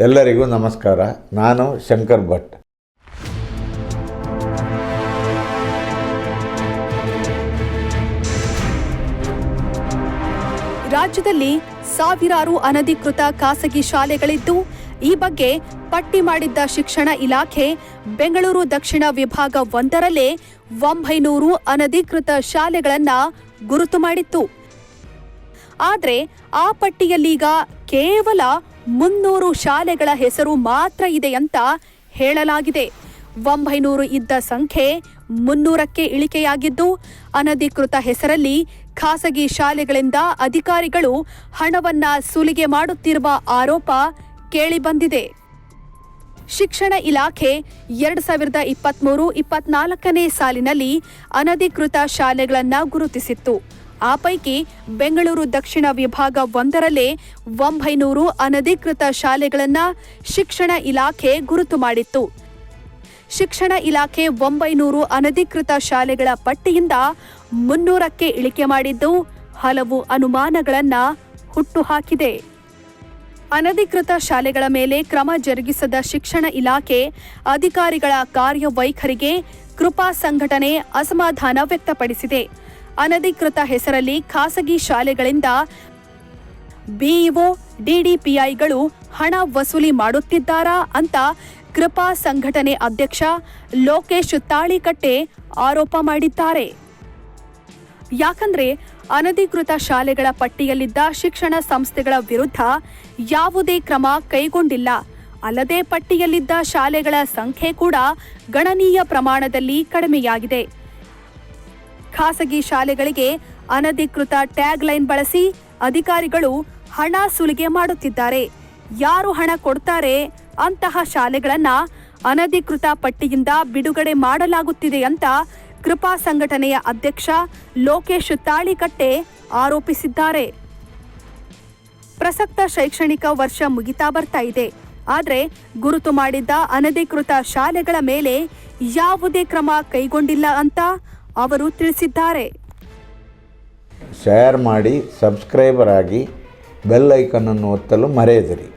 ಎಲ್ಲರಿಗೂ ನಮಸ್ಕಾರ. ನಾನು ಶಂಕರ್ ಭಟ್. ರಾಜ್ಯದಲ್ಲಿ ಸಾವಿರಾರು ಅನಧಿಕೃತ ಖಾಸಗಿ ಶಾಲೆಗಳಿದ್ದು, ಈ ಬಗ್ಗೆ ಪಟ್ಟಿ ಮಾಡಿದ್ದ ಶಿಕ್ಷಣ ಇಲಾಖೆ ಬೆಂಗಳೂರು ದಕ್ಷಿಣ ವಿಭಾಗ ಒಂದರಲ್ಲೇ ಒಂಬೈನೂರು ಅನಧಿಕೃತ ಶಾಲೆಗಳನ್ನ ಗುರುತು ಮಾಡಿತ್ತು. ಆದರೆ ಆ ಪಟ್ಟಿಯಲ್ಲೀಗ ಕೇವಲ ಮುನ್ನೂರು ಶಾಲೆಗಳ ಹೆಸರು ಮಾತ್ರ ಇದೆ ಅಂತ ಹೇಳಲಾಗಿದೆ. ಒಂಬೈನೂರು ಇದ್ದ ಸಂಖ್ಯೆ ಮುನ್ನೂರಕ್ಕೆ ಇಳಿಕೆಯಾಗಿದ್ದು, ಅನಧಿಕೃತ ಹೆಸರಲ್ಲಿ ಖಾಸಗಿ ಶಾಲೆಗಳಿಂದ ಅಧಿಕಾರಿಗಳು ಹಣವನ್ನ ಸುಲಿಗೆ ಮಾಡುತ್ತಿರುವ ಆರೋಪ ಕೇಳಿಬಂದಿದೆ. ಶಿಕ್ಷಣ ಇಲಾಖೆ ಎರಡ್ ಸಾವಿರದ ಇಪ್ಪತ್ಮೂರು, ಇಪ್ಪತ್ನಾಲ್ಕನೇ ಸಾಲಿನಲ್ಲಿ ಅನಧಿಕೃತ ಶಾಲೆಗಳನ್ನು ಗುರುತಿಸಿತ್ತು. ಆ ಪೈಕಿ ಬೆಂಗಳೂರು ದಕ್ಷಿಣ ವಿಭಾಗ ಒಂದರಲ್ಲೇ ಒಂಬೈನೂರು ಅನಧಿಕೃತ ಶಾಲೆಗಳನ್ನು ಶಿಕ್ಷಣ ಇಲಾಖೆ ಗುರುತು ಮಾಡಿತ್ತು. ಶಿಕ್ಷಣ ಇಲಾಖೆ ಒಂಬೈನೂರು ಅನಧಿಕೃತ ಶಾಲೆಗಳ ಪಟ್ಟಿಯಿಂದ ಮುನ್ನೂರಕ್ಕೆ ಇಳಿಕೆ ಮಾಡಿದ್ದು ಹಲವು ಅನುಮಾನಗಳನ್ನ ಹುಟ್ಟುಹಾಕಿದೆ. ಅನಧಿಕೃತ ಶಾಲೆಗಳ ಮೇಲೆ ಕ್ರಮ ಜರುಗಿಸದ ಶಿಕ್ಷಣ ಇಲಾಖೆ ಅಧಿಕಾರಿಗಳ ಕಾರ್ಯವೈಖರಿಗೆ ಕೃಪಾ ಸಂಘಟನೆ ಅಸಮಾಧಾನ ವ್ಯಕ್ತಪಡಿಸಿದೆ. ಅನಧಿಕೃತ ಹೆಸರಲ್ಲಿ ಖಾಸಗಿ ಶಾಲೆಗಳಿಂದ ಬಿಇಒ, ಡಿಡಿಪಿಐಗಳು ಹಣ ವಸೂಲಿ ಮಾಡುತ್ತಿದ್ದಾರಾ ಅಂತ ಕೃಪಾ ಸಂಘಟನೆ ಅಧ್ಯಕ್ಷ ಲೋಕೇಶ್ ತಾಳಿಕಟ್ಟೆ ಆರೋಪ ಮಾಡಿದ್ದಾರೆ. ಯಾಕಂದ್ರೆ ಅನಧಿಕೃತ ಶಾಲೆಗಳ ಪಟ್ಟಿಯಲ್ಲಿದ್ದ ಶಿಕ್ಷಣ ಸಂಸ್ಥೆಗಳ ವಿರುದ್ಧ ಯಾವುದೇ ಕ್ರಮ ಕೈಗೊಂಡಿಲ್ಲ. ಅಲ್ಲದೆ ಪಟ್ಟಿಯಲ್ಲಿದ್ದ ಶಾಲೆಗಳ ಸಂಖ್ಯೆ ಕೂಡ ಗಣನೀಯ ಪ್ರಮಾಣದಲ್ಲಿ ಕಡಿಮೆಯಾಗಿದೆ. ಖಾಸಗಿ ಶಾಲೆಗಳಿಗೆ ಅನಧಿಕೃತ ಟ್ಯಾಗ್ ಲೈನ್ ಬಳಸಿ ಅಧಿಕಾರಿಗಳು ಹಣ ಸುಲಿಗೆ ಮಾಡುತ್ತಿದ್ದಾರೆ. ಯಾರು ಹಣ ಕೊಡ್ತಾರೆ? ಅಂತಹ ಶಾಲೆಗಳನ್ನ ಅನಧಿಕೃತ ಪಟ್ಟಿಯಿಂದ ಬಿಡುಗಡೆ ಮಾಡಲಾಗುತ್ತಿದೆ ಅಂತ ಕೃಪಾ ಸಂಘಟನೆಯ ಅಧ್ಯಕ್ಷ ಲೋಕೇಶ್ ತಾಳಿಕಟ್ಟೆ ಆರೋಪಿಸಿದ್ದಾರೆ. ಪ್ರಸಕ್ತ ಶೈಕ್ಷಣಿಕ ವರ್ಷ ಮುಗಿತಾ ಬರ್ತಾ ಇದೆ. ಆದರೆ ಗುರುತು ಮಾಡಿದ್ದ ಅನಧಿಕೃತ ಶಾಲೆಗಳ ಮೇಲೆ ಯಾವುದೇ ಕ್ರಮ ಕೈಗೊಂಡಿಲ್ಲ ಅಂತ ಅವರು ತಿಳಿಸಿದ್ದಾರೆ. ಶೇರ್ ಮಾಡಿ ಸಬ್ಸ್ಕ್ರೈಬರ್ ಆಗಿ ಬೆಲ್ ಐಕನನ್ನು ಒತ್ತಲು ಮರೆಯದಿರಿ.